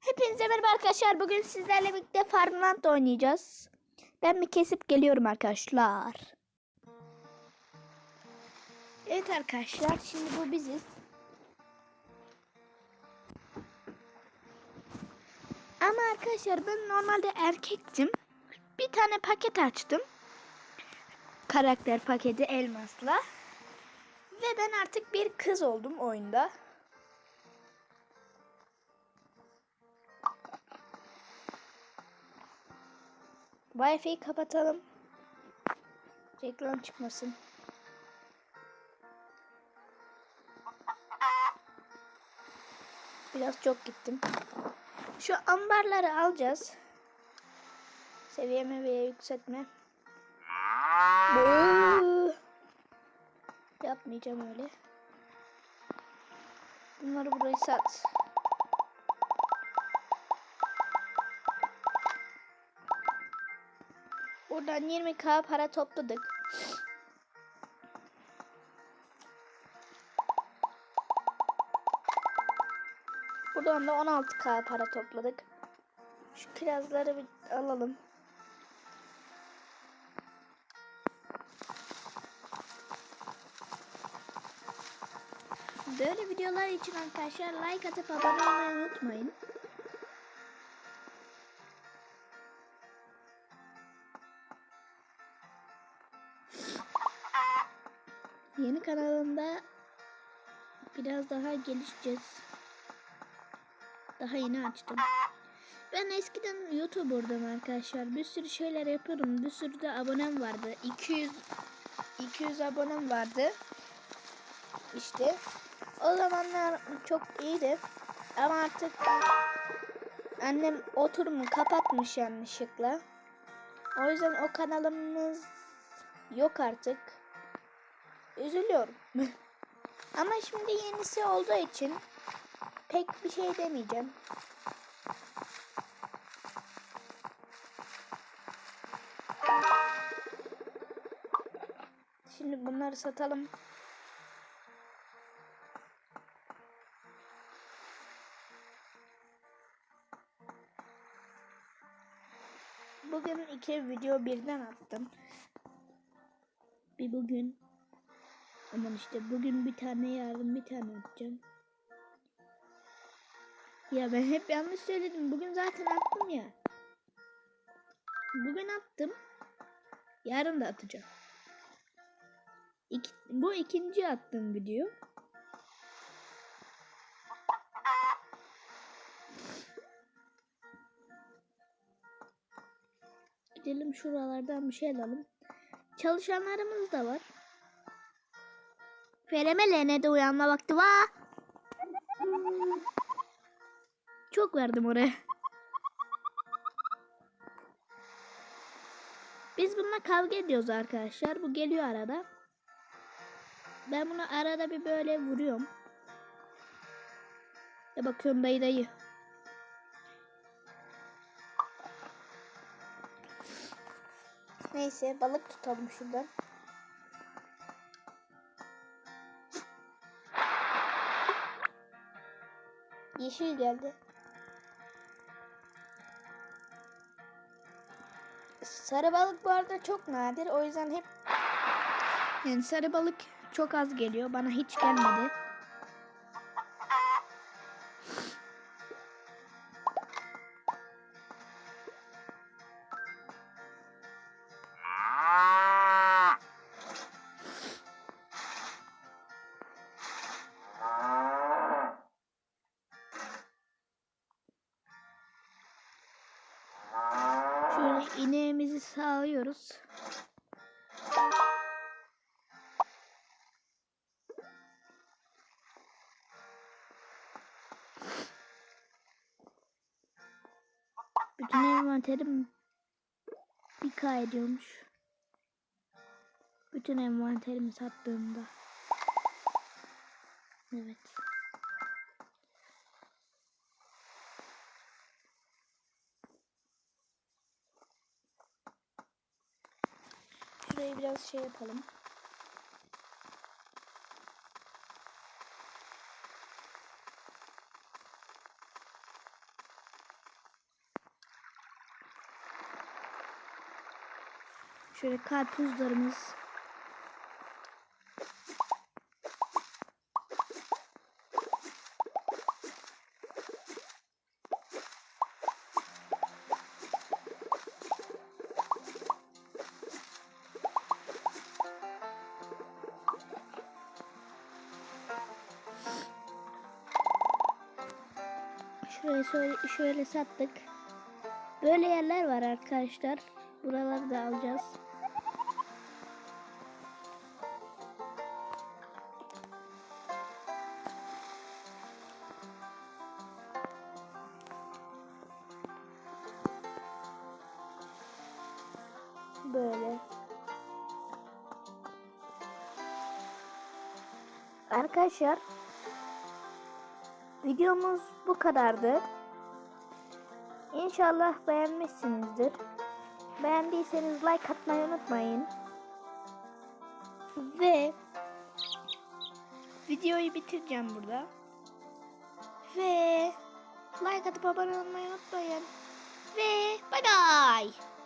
Hepinize merhaba arkadaşlar. Bugün sizlerle birlikte Farmland oynayacağız. Ben bir kesip geliyorum arkadaşlar. Evet arkadaşlar. Şimdi bu biziz. Ama arkadaşlar ben normalde erkektim. Bir tane paket açtım. Karakter paketi elmasla. Ve ben artık bir kız oldum oyunda. Wi-Fi'yi kapatalım. Reklam çıkmasın. Biraz çok gittim. Şu ambarları alacağız. Seviyeme veya yükseltme. Yapmayacağım öyle. Bunları buraya sat. Buradan 20k para topladık. Buradan da 16k para topladık. Şu kirazları bir alalım. Böyle videolar için arkadaşlar like atıp abone olmayı unutmayın. Yeni kanalımda biraz daha gelişeceğiz. Daha yeni açtım. Ben eskiden YouTuber'dım arkadaşlar. Bir sürü şeyler yapıyordum. Bir sürü de abonem vardı. 200 200 abonem vardı. İşte o zamanlar çok iyiydi. Ama artık annem oturumu kapatmış yanlışlıkla. O yüzden o kanalımız yok artık. Üzülüyorum. Ama şimdi yenisi olduğu için pek bir şey demeyeceğim. Şimdi bunları satalım. Bugün iki video birden attım. Bir bugün Aman işte bugün bir tane yarın bir tane atacağım. Ya ben hep yanlış söyledim. Bugün zaten attım ya. Bugün attım. Yarın da atacağım. İki, bu ikinci attığım video. Gidelim şuralardan bir şey alalım. Çalışanlarımız da var. Feremelene de uyanma vakti var. Çok verdim oraya. Biz bununla kavga ediyoruz arkadaşlar. Bu geliyor arada. Ben bunu arada bir böyle vuruyorum. Ya bakıyorum dayı dayı. Neyse balık tutalım şuradan. Yeşil geldi. Sarı balık bu arada çok nadir. O yüzden hep yani sarı balık çok az geliyor. Bana hiç gelmedi. Şöyle ineğimizi sağıyoruz. Bütün envanterim bir K ediyormuş. Bütün envanterimi sattığımda. Evet. Burayı biraz şey yapalım. Şöyle karpuzlarımız Şöyle, şöyle sattık. Böyle yerler var arkadaşlar. Buraları da alacağız. Böyle. Arkadaşlar videomuz bu kadardı. İnşallah beğenmişsinizdir. Beğendiyseniz like atmayı unutmayın. Ve videoyu bitireceğim burada. Ve like atıp abone olmayı unutmayın. Ve bye bye.